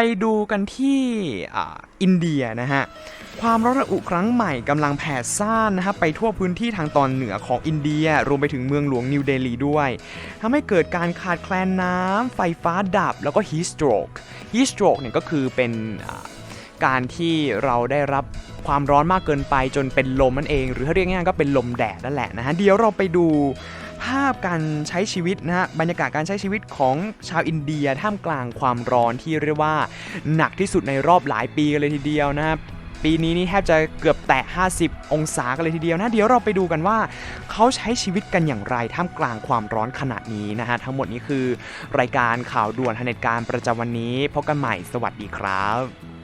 ไปดูกันที่อินเดียนะฮะ ความร้อนระอุครั้งใหม่กำลังแผ่ซ่านนะครับไปทั่วพื้นที่ทางตอนเหนือของอินเดีย รวมไปถึงเมืองหลวงนิวเดลีด้วยทำให้เกิดการขาดแคลนน้ำไฟฟ้าดับแล้วก็ heat stroke heat stroke เนี่ยก็คือเป็นการที่เราได้รับความร้อนมากเกินไปจนเป็นลมนั่นเอง หรือถ้าเรียกง่ายๆก็เป็นลมแดดนั่นแหละนะฮะเดี๋ยวเราไปดูาพการใช้ชีวิตนะฮะบรรยากาศการใช้ชีวิตของชาวอินเดียท่ามกลางความร้อนที่เรียกว่าหนักที่สุดในรอบหลายปีกันเลยทีเดียวนะครับปีนี้นี่แทบจะเกือบแตะ 50 องศากันเลยทีเดียวนะ เดี๋ยวเราไปดูกันว่าเขาใช้ชีวิตกันอย่างไรท่ามกลางความร้อนขนาดนี้นะฮะ ทั้งหมดนี้คือ รายการข่าวด่วนทันเหตุการณ์ประจำวันนี้พบกันใหม่สวัสดีครับ